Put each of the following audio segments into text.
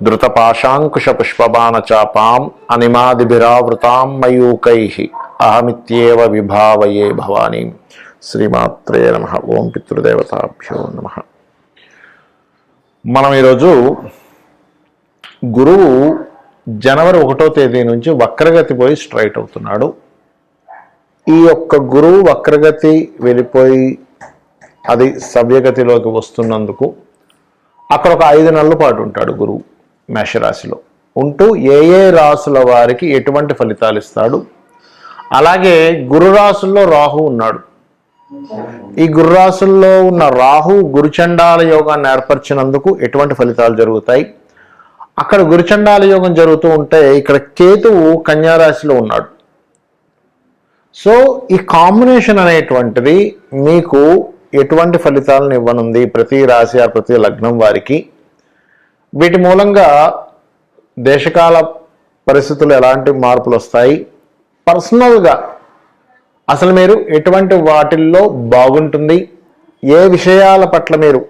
ధృతపాశాంకుశపుష్పబాణచాపాం అనిమాదిభిరావృతాం మయూకై అహమిత్యేవ విభావయే భవానీ శ్రీమాత్రే నమ ఓం పితృదేవతాభ్యో నమ మనం ఈరోజు గురువు జనవరి ఒకటో తేదీ నుంచి వక్రగతి పోయి స్ట్రైట్ అవుతున్నాడు. ఈ యొక్క గురువు వక్రగతి వెళ్ళిపోయి అది సవ్యగతిలోకి వస్తున్నందుకు అక్కడ ఒక ఐదు నెలల పాటు ఉంటాడు గురువు. మేషరాశిలో ఉంటూ ఏ ఏ రాసుల వారికి ఎటువంటి ఫలితాలు ఇస్తాడు? అలాగే గురు రాసుల్లో రాహు ఉన్నాడు. ఈ గురు రాసుల్లో ఉన్న రాహు గురుచండాల యోగాన్ని ఏర్పరిచినందుకు ఎటువంటి ఫలితాలు జరుగుతాయి? అక్కడ గురుచండాల యోగం జరుగుతూ ఉంటే ఇక్కడ కేతువు కన్యారాశిలో ఉన్నాడు. సో ఈ కాంబినేషన్ అనేటువంటిది మీకు ఎటువంటి ఫలితాలను ఇవ్వనుంది? ప్రతి రాశి ఆ ప్రతి లగ్నం వారికి. వీటి మూలంగా దేశకాల పరిస్థితులు ఎలాంటి మార్పులు వస్తాయి? పర్సనల్గా అసలు మీరు ఎటువంటి వాటిల్లో బాగుంటుంది? ఏ విషయాల పట్ల మీరు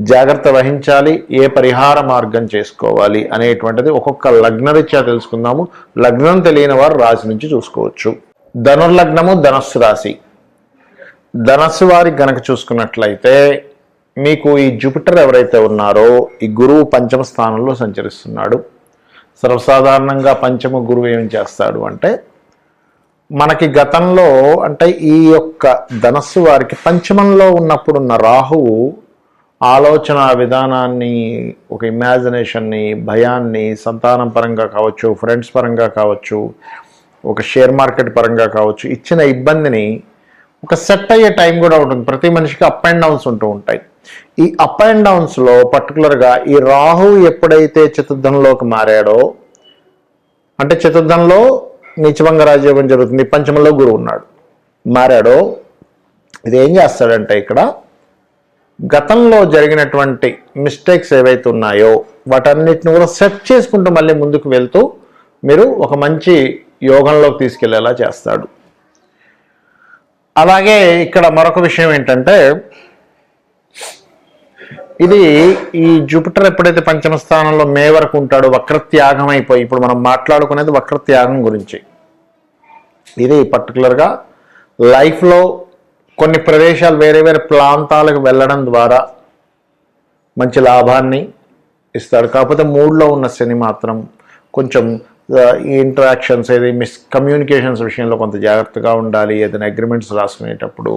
జాగ్రత్త వహించాలి? ఏ పరిహార మార్గం చేసుకోవాలి? అనేటువంటిది ఒక్కొక్క లగ్నరీత్యా తెలుసుకుందాము. లగ్నం తెలియని వారు రాశి నుంచి చూసుకోవచ్చు. ధనుర్లగ్నము ధనస్సు రాశి. ధనస్సు వారి గనక చూసుకున్నట్లయితే మీకు ఈ జూపిటర్ ఎవరైతే ఉన్నారో ఈ గురువు పంచమ స్థానంలో సంచరిస్తున్నాడు. సర్వసాధారణంగా పంచమ గురువు ఏం చేస్తాడు అంటే మనకి గతంలో అంటే ఈ యొక్క ధనస్సు వారికి పంచమంలో ఉన్నప్పుడున్న రాహువు ఆలోచన విధానాన్ని ఒక ఇమాజినేషన్ని భయాన్ని సంతానం పరంగా కావచ్చు ఫ్రెండ్స్ పరంగా కావచ్చు ఒక షేర్ మార్కెట్ పరంగా కావచ్చు ఇచ్చిన ఇబ్బందిని ఒక సెట్ అయ్యే టైం కూడా ఉంటుంది. ప్రతి మనిషికి అప్ అండ్ డౌన్స్ ఉంటూ ఉంటాయి. ఈ అప్ అండ్ డౌన్స్లో పర్టికులర్గా ఈ రాహు ఎప్పుడైతే చతుర్థంలోకి మారాడో అంటే చతుర్థంలో నీచభంగ రాజయోగం జరుగుతుంది. పంచమంలో గురువు ఉన్నాడు. మారాడో ఇది ఏం చేస్తాడంటే ఇక్కడ గతంలో జరిగినటువంటి మిస్టేక్స్ ఏవైతే ఉన్నాయో వాటన్నిటిని కూడా సెట్ చేసుకుంటూ మళ్ళీ ముందుకు వెళ్తూ మీరు ఒక మంచి యోగంలోకి తీసుకెళ్ళేలా చేస్తాడు. అలాగే ఇక్కడ మరొక విషయం ఏంటంటే ఇది ఈ జూపిటర్ ఎప్పుడైతే పంచమ స్థానంలో మే వరకు ఉంటాడో వక్రత్యాగం అయిపోయి ఇప్పుడు మనం మాట్లాడుకునేది వక్రత్యాగం గురించి. ఇది పర్టికులర్గా లైఫ్లో కొన్ని ప్రదేశాలు వేరే వేరే ప్రాంతాలకు వెళ్ళడం ద్వారా మంచి లాభాన్ని ఇస్తాడు. కాకపోతే మూడ్లో ఉన్న శని మాత్రం కొంచెం ఈ ఇంటరాక్షన్స్ ఏది మిస్ కమ్యూనికేషన్స్ విషయంలో కొంత జాగ్రత్తగా ఉండాలి. ఏదైనా అగ్రిమెంట్స్ రాసుకునేటప్పుడు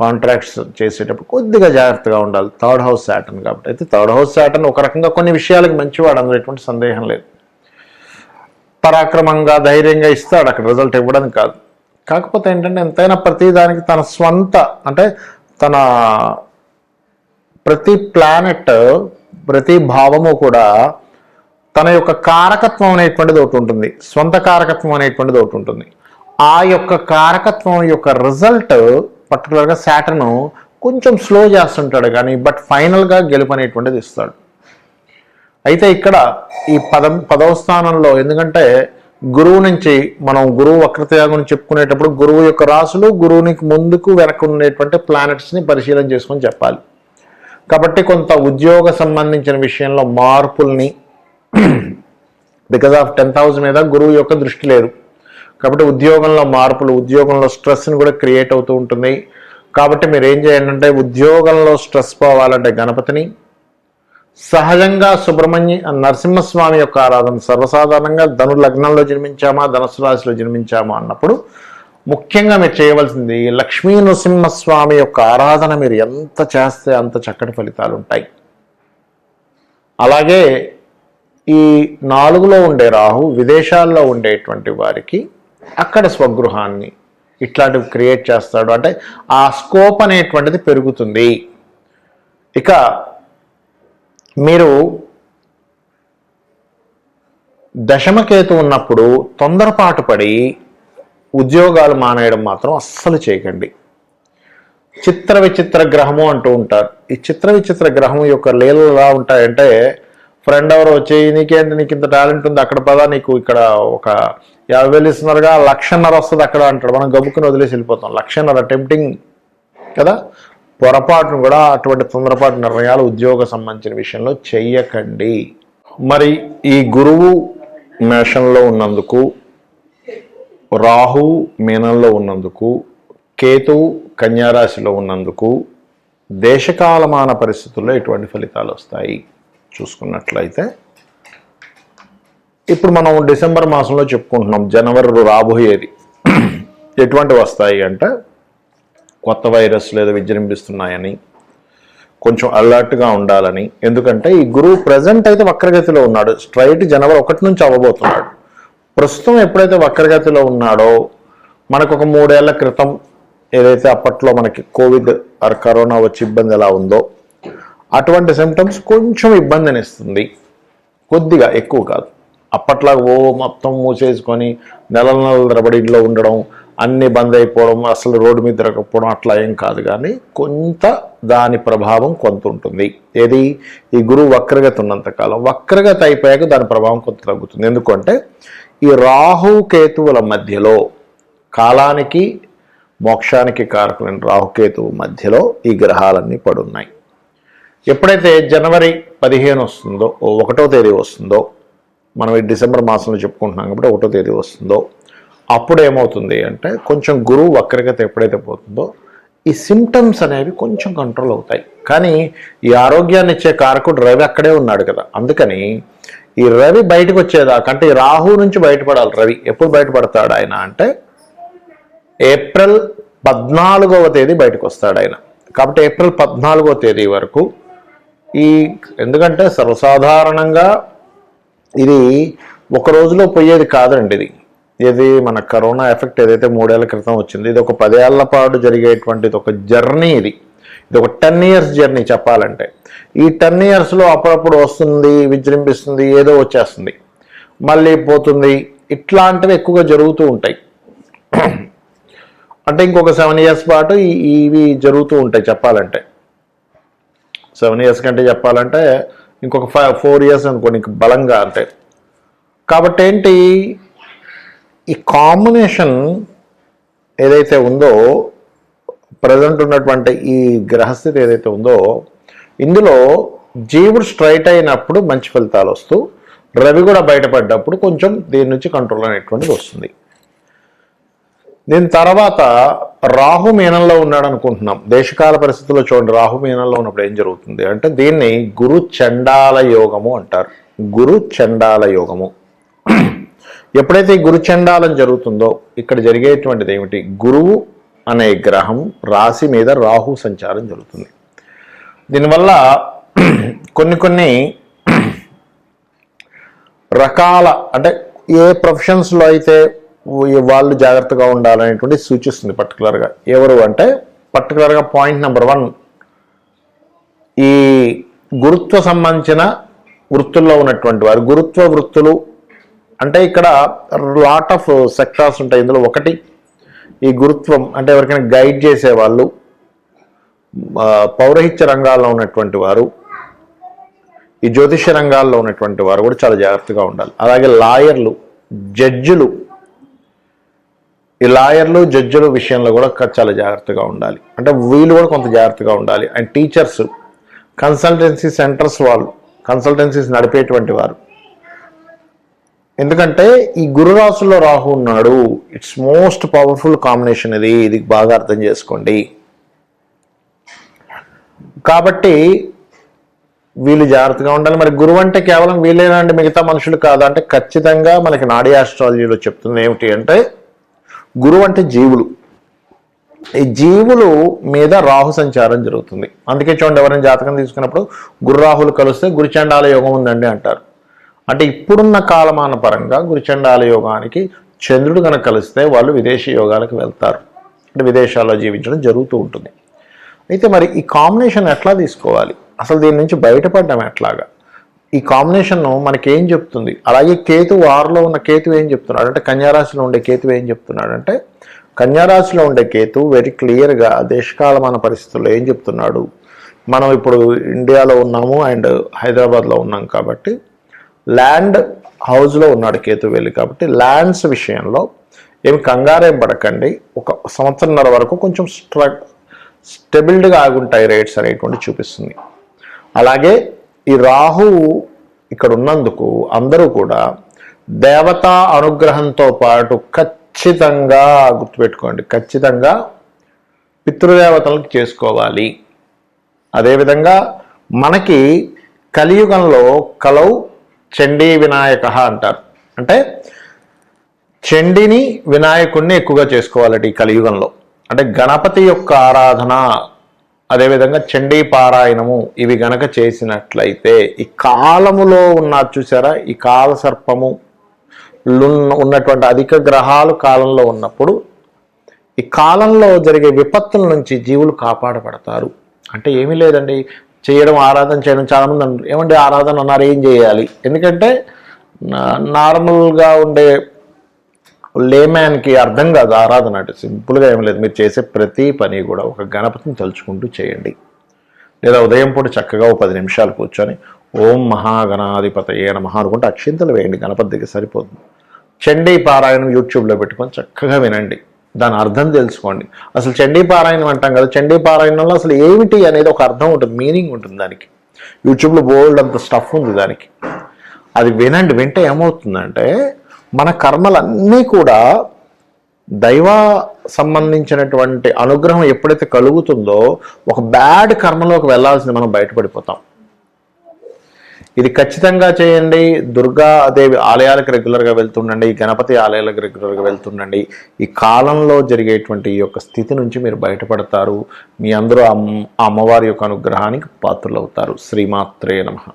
కాంట్రాక్ట్స్ చేసేటప్పుడు కొద్దిగా జాగ్రత్తగా ఉండాలి. థర్డ్ హౌస్ శాటన్ కాబట్టి. అయితే థర్డ్ హౌస్ శాటన్ ఒక రకంగా కొన్ని విషయాలకు మంచివాడు. అందులో ఎటువంటి సందేహం లేదు. పరాక్రమంగా ధైర్యంగా ఇస్తాడు. అక్కడ రిజల్ట్ ఇవ్వడానికి కాదు. కాకపోతే ఏంటంటే ఎంతైనా ప్రతి దానికి తన స్వంత అంటే తన ప్రతి ప్లానెట్ ప్రతి భావము కూడా తన యొక్క కారకత్వం అనేటువంటిది ఒకటి ఉంటుంది. స్వంత కారకత్వం అనేటువంటిది ఒకటి ఉంటుంది. ఆ యొక్క కారకత్వం యొక్క రిజల్ట్ పర్టికులర్గా శాటర్ను కొంచెం స్లో చేస్తుంటాడు కానీ బట్ ఫైనల్గా గెలుపు అనేటువంటిది ఇస్తాడు. అయితే ఇక్కడ ఈ పదం పదవ స్థానంలో ఎందుకంటే గురువు నుంచి మనం గురువు వక్రతయాగం చెప్పుకునేటప్పుడు గురువు యొక్క రాసులు గురువునికి ముందుకు వెనక ఉండేటువంటి ప్లానెట్స్ని పరిశీలన చేసుకొని చెప్పాలి. కాబట్టి కొంత ఉద్యోగ సంబంధించిన విషయంలో మార్పుల్ని బికాజ్ ఆఫ్ టెన్త్ హౌస్ మీద గురువు యొక్క దృష్టి లేదు. కాబట్టి ఉద్యోగంలో మార్పులు ఉద్యోగంలో స్ట్రెస్ని కూడా క్రియేట్ అవుతూ ఉంటుంది కాబట్టి మీరు ఏం చేయండి అంటే ఉద్యోగంలో స్ట్రెస్ పోవాలంటే గణపతిని సహజంగా సుబ్రహ్మణ్య నరసింహస్వామి యొక్క ఆరాధన సర్వసాధారణంగా ధను లగ్నంలో జన్మించామా ధనుసు రాశిలో జన్మించామా అన్నప్పుడు ముఖ్యంగా మీరు చేయవలసింది లక్ష్మీ నరసింహస్వామి యొక్క ఆరాధన మీరు ఎంత చేస్తే అంత చక్కటి ఫలితాలు ఉంటాయి. అలాగే ఈ నాలుగులో ఉండే రాహు విదేశాల్లో ఉండేటువంటి వారికి అక్కడ స్వగృహాన్ని ఇట్లాంటివి క్రియేట్ చేస్తాడు. అంటే ఆ స్కోప్ అనేటువంటిది పెరుగుతుంది. ఇక మీరు దశమకేతు ఉన్నప్పుడు తొందరపాటు పడి ఉద్యోగాలు మానేయడం మాత్రం అస్సలు చేయకండి. చిత్ర విచిత్ర గ్రహము అంటూ ఉంటారు. ఈ చిత్ర విచిత్ర గ్రహం యొక్క లీలలు ఎలా ఉంటాయంటే ఫ్రెండ్ ఎవరు వచ్చి నీకేంటి నీకు ఇంత టాలెంట్ ఉంది అక్కడ పదా నీకు ఇక్కడ ఒక యాభై వేలు ఇస్తున్నారుగా లక్షన్నర వస్తుంది అక్కడ అంటాడు. మనం గబుక్కుని వదిలేసి వెళ్ళిపోతాం. లక్షన్నర టెంప్టింగ్ కదా? పొరపాటును కూడా అటువంటి తొందరపాటు నిర్ణయాలు ఉద్యోగ సంబంధించిన విషయంలో చెయ్యకండి. మరి ఈ గురువు మేషంలో ఉన్నందుకు రాహు మీనంలో ఉన్నందుకు కేతు కన్యారాశిలో ఉన్నందుకు దేశకాలమాన పరిస్థితుల్లో ఎటువంటి ఫలితాలు వస్తాయి. చూసుకున్నట్లయితే ఇప్పుడు మనం డిసెంబర్ మాసంలో చెప్పుకుంటున్నాం జనవరి రాబోయేది. ఎటువంటి వస్తాయి అంటే కొత్త వైరస్ లేదా విజృంభిస్తున్నాయని కొంచెం అలర్ట్గా ఉండాలని. ఎందుకంటే ఈ గురువు ప్రజెంట్ అయితే వక్రగతిలో ఉన్నాడు. స్ట్రైట్ జనవరి ఒకటి నుంచి అవ్వబోతున్నాడు. ప్రస్తుతం ఎప్పుడైతే వక్రగతిలో ఉన్నాడో మనకు ఒక మూడేళ్ళ క్రితం ఏదైతే అప్పట్లో మనకి కోవిడ్ ఆర్ కరోనా వచ్చి ఇబ్బంది ఎలా ఉందో అటువంటి సిమ్టమ్స్ కొంచెం ఇబ్బందిని ఇస్తుంది కొద్దిగా ఎక్కువ కాదు. అప్పట్లో ఓ మొత్తం మూసేసుకొని నెలల నెలల తరబడి ఇంట్లో ఉండడం అన్నీ బంద్ అయిపోవడం అసలు రోడ్డు మీద తిరగకపోవడం అట్లా ఏం కాదు కానీ కొంత దాని ప్రభావం కొంత ఉంటుంది. ఏది? ఈ గురువు వక్రగత ఉన్నంతకాలం వక్రగతి అయిపోయాక దాని ప్రభావం కొంత తగ్గుతుంది. ఎందుకంటే ఈ రాహు కేతువుల మధ్యలో కాలానికి మోక్షానికి కారకులైన రాహుకేతువు మధ్యలో ఈ గ్రహాలన్నీ పడున్నాయి. ఎప్పుడైతే జనవరి పదిహేను వస్తుందో ఒకటో తేదీ వస్తుందో మనం ఈ డిసెంబర్ మాసంలో చెప్పుకుంటున్నాం కాబట్టి ఒకటో తేదీ వస్తుందో అప్పుడు ఏమవుతుంది అంటే కొంచెం గురువు వక్రగత ఎప్పుడైతే పోతుందో ఈ సిమ్టమ్స్ అనేవి కొంచెం కంట్రోల్ అవుతాయి. కానీ ఈ ఆరోగ్యాన్ని ఇచ్చే కారకుడు రవి అక్కడే ఉన్నాడు కదా. అందుకని ఈ రవి బయటకు వచ్చేదాకంటే ఈ రాహు నుంచి బయటపడాలి రవి. ఎప్పుడు బయటపడతాడు ఆయన అంటే ఏప్రిల్ పద్నాలుగవ తేదీ బయటకు వస్తాడు ఆయన. కాబట్టి ఏప్రిల్ పద్నాలుగవ తేదీ వరకు ఈ ఎందుకంటే సర్వసాధారణంగా ఇది ఒక రోజులో పోయేది కాదండి ఇది. ఇది మన కరోనా ఎఫెక్ట్ ఏదైతే మూడేళ్ళ క్రితం వచ్చింది ఇది ఒక పదేళ్ళ పాటు జరిగేటువంటిది ఒక జర్నీ ఇది. ఇది ఒక టెన్ ఇయర్స్ జర్నీ చెప్పాలంటే. ఈ టెన్ ఇయర్స్లో అప్పుడప్పుడు వస్తుంది విజృంభిస్తుంది ఏదో వచ్చేస్తుంది. మళ్ళీ పోతుంది. ఇట్లాంటివి ఎక్కువగా జరుగుతూ ఉంటాయి. అంటే ఇంకొక సెవెన్ ఇయర్స్ పాటు ఇవి జరుగుతూ ఉంటాయి చెప్పాలంటే. సెవెన్ ఇయర్స్ కంటే చెప్పాలంటే ఇంకొక ఫైవ్ ఫోర్ ఇయర్స్ అనుకోండి బలంగా అంతే. కాబట్టి ఏంటి? ఈ కాంబినేషన్ ఏదైతే ఉందో ప్రజెంట్ ఉన్నటువంటి ఈ గ్రహస్థితి ఏదైతే ఉందో ఇందులో జీవుడు స్ట్రైట్ అయినప్పుడు మంచి ఫలితాలు వస్తూ రవి కూడా బయటపడ్డప్పుడు కొంచెం దీని నుంచి కంట్రోల్ అనేటువంటిది వస్తుంది. దీని తర్వాత రాహు మీనంలో ఉన్నాడు అనుకుంటున్నాం. దేశకాల పరిస్థితుల్లో చూడండి రాహు మీనంలో ఉన్నప్పుడు ఏం జరుగుతుంది అంటే దీన్ని గురు చండాల యోగము అంటారు. గురు చండాల యోగము. ఎప్పుడైతే గురు చండాలం జరుగుతుందో ఇక్కడ జరిగేటువంటిది ఏమిటి? గురువు అనే గ్రహం రాశి మీద రాహు సంచారం జరుగుతుంది. దీనివల్ల కొన్ని కొన్ని రకాల అంటే ఏ ప్రొఫెషన్స్లో అయితే వాళ్ళు జాగ్రత్తగా ఉండాలనేటువంటి సూచిస్తుంది పర్టికులర్గా. ఎవరు అంటే పర్టికులర్గా పాయింట్ నెంబర్ వన్. ఈ గురుత్వ సంబంధించిన వృత్తుల్లో ఉన్నటువంటి వారు గురుత్వ వృత్తులు అంటే ఇక్కడ లాట్ ఆఫ్ సెక్టార్స్ ఉంటాయి. ఇందులో ఒకటి ఈ గురుత్వం అంటే ఎవరికైనా గైడ్ చేసేవాళ్ళు వాళ్ళు పౌరహిత్య రంగాల్లో ఉన్నటువంటి వారు ఈ జ్యోతిష రంగాల్లో ఉన్నటువంటి వారు కూడా చాలా జాగ్రత్తగా ఉండాలి. అలాగే లాయర్లు జడ్జిలు ఈ లాయర్లు జడ్జిల విషయంలో కూడా చాలా జాగ్రత్తగా ఉండాలి. అంటే వీళ్ళు కూడా కొంత జాగ్రత్తగా ఉండాలి. అండ్ టీచర్స్ కన్సల్టెన్సీ సెంటర్స్ వాళ్ళు కన్సల్టెన్సీస్ నడిపేటువంటి వారు. ఎందుకంటే ఈ గురు రాహు ఉన్నాడు. ఇట్స్ మోస్ట్ పవర్ఫుల్ కాంబినేషన్ ఇది. ఇది బాగా అర్థం చేసుకోండి. కాబట్టి వీళ్ళు జాగ్రత్తగా ఉండాలి. మరి గురువు అంటే కేవలం వీళ్ళేనా అండి? మిగతా మనుషులు కాదు? అంటే ఖచ్చితంగా మనకి నాడీ ఆస్ట్రాలజీలో చెప్తుంది ఏమిటి అంటే గురువు అంటే జీవులు. ఈ జీవులు మీద రాహు సంచారం జరుగుతుంది. అందుకే చూడండి ఎవరైనా జాతకం తీసుకున్నప్పుడు గురురాహులు కలిస్తే గురుచండాల యోగం ఉందండి అంటారు. అంటే ఇప్పుడున్న కాలమాన పరంగా గురుచండాల యోగానికి చంద్రుడు కనుక కలిస్తే వాళ్ళు విదేశీ యోగాలకు వెళ్తారు. అంటే విదేశాల్లో జీవించడం జరుగుతూ ఉంటుంది. అయితే మరి ఈ కాంబినేషన్ ఎట్లా తీసుకోవాలి? అసలు దీని నుంచి బయటపడడం ఎట్లాగా? ఈ కాంబినేషన్ మనకి ఏం చెప్తుంది? అలాగే కేతు వారిలో ఉన్న కేతు ఏం చెప్తున్నాడు? అంటే కన్యారాశిలో ఉండే కేతు ఏం చెప్తున్నాడు? అంటే కన్యారాశిలో ఉండే కేతు వెరీ క్లియర్గా దేశకాలమాన పరిస్థితుల్లో ఏం చెప్తున్నాడు? మనం ఇప్పుడు ఇండియాలో ఉన్నాము అండ్ హైదరాబాద్లో ఉన్నాం కాబట్టి ల్యాండ్ హౌస్లో ఉన్నాడు కేతు వెళ్ళి కాబట్టి ల్యాండ్స్ విషయంలో ఏమి కంగారేం పడకండి. ఒక సంవత్సరంన్నర వరకు కొంచెం స్ట్ర స్టెబిల్డ్గా ఆగుంటాయి రేట్స్ అనేటువంటి చూపిస్తుంది. అలాగే ఈ రాహు ఇక్కడ ఉన్నందుకు అందరూ కూడా దేవతా అనుగ్రహంతో పాటు ఖచ్చితంగా గుర్తుపెట్టుకోండి ఖచ్చితంగా పితృదేవతలకు చేసుకోవాలి. అదేవిధంగా మనకి కలియుగంలో కలవు చండీ వినాయక అంటారు. అంటే చండిని వినాయకుడిని ఎక్కువగా చేసుకోవాలట ఈ కలియుగంలో. అంటే గణపతి యొక్క ఆరాధన అదేవిధంగా చండీ పారాయణము ఇవి గనక చేసినట్లయితే ఈ కాలములో ఉన్న చూసారా ఈ కాల సర్పము ఉన్నటువంటి అధిక గ్రహాలు కాలంలో ఉన్నప్పుడు ఈ కాలంలో జరిగే విపత్తుల నుంచి జీవులు కాపాడబడతారు. అంటే ఏమీ లేదండి. చేయడం ఆరాధన చేయడం చాలామంది అంటారు ఏమండి ఆరాధన అన్నారు ఏం చేయాలి? ఎందుకంటే నార్మల్గా ఉండే లేమ్యాన్కి అర్థం కాదు ఆరాధన అంటే సింపుల్గా ఏం లేదు. మీరు చేసే ప్రతి పని కూడా ఒక గణపతిని తలుచుకుంటూ చేయండి. లేదా ఉదయం పూట చక్కగా ఓ పది నిమిషాలు కూర్చొని ఓం మహాగణాధిపతయే నమః అనుకుంటే అక్షింతలు వేయండి. గణపతి దగ్గర సరిపోతుంది చండీ పారాయణం యూట్యూబ్లో పెట్టుకొని చక్కగా వినండి. దాని అర్థం తెలుసుకోండి. అసలు చండీ పారాయణం అంటాం కదా చండీ పారాయణంలో అసలు ఏమిటి అనేది ఒక అర్థం ఉంటుంది మీనింగ్ ఉంటుంది దానికి. యూట్యూబ్లో బోల్డ్ అంత స్టఫ్ ఉంది దానికి. అది వినండి. వింటే ఏమవుతుందంటే మన కర్మలన్నీ కూడా దైవ సంబంధించినటువంటి అనుగ్రహం ఎప్పుడైతే కలుగుతుందో ఒక బ్యాడ్ కర్మలోకి వెళ్ళాల్సింది మనం బయటపడిపోతాం. ఇది ఖచ్చితంగా చేయండి. దుర్గా దేవి ఆలయాలకు రెగ్యులర్గా వెళ్తుండండి. గణపతి ఆలయాలకు రెగ్యులర్గా వెళ్తుండండి. ఈ కాలంలో జరిగేటువంటి ఈ యొక్క స్థితి నుంచి మీరు బయటపడతారు. మీ అందరూ అమ్- అమ్మవారి యొక్క అనుగ్రహానికి పాత్రలవుతారు. శ్రీమాత్రే నమః.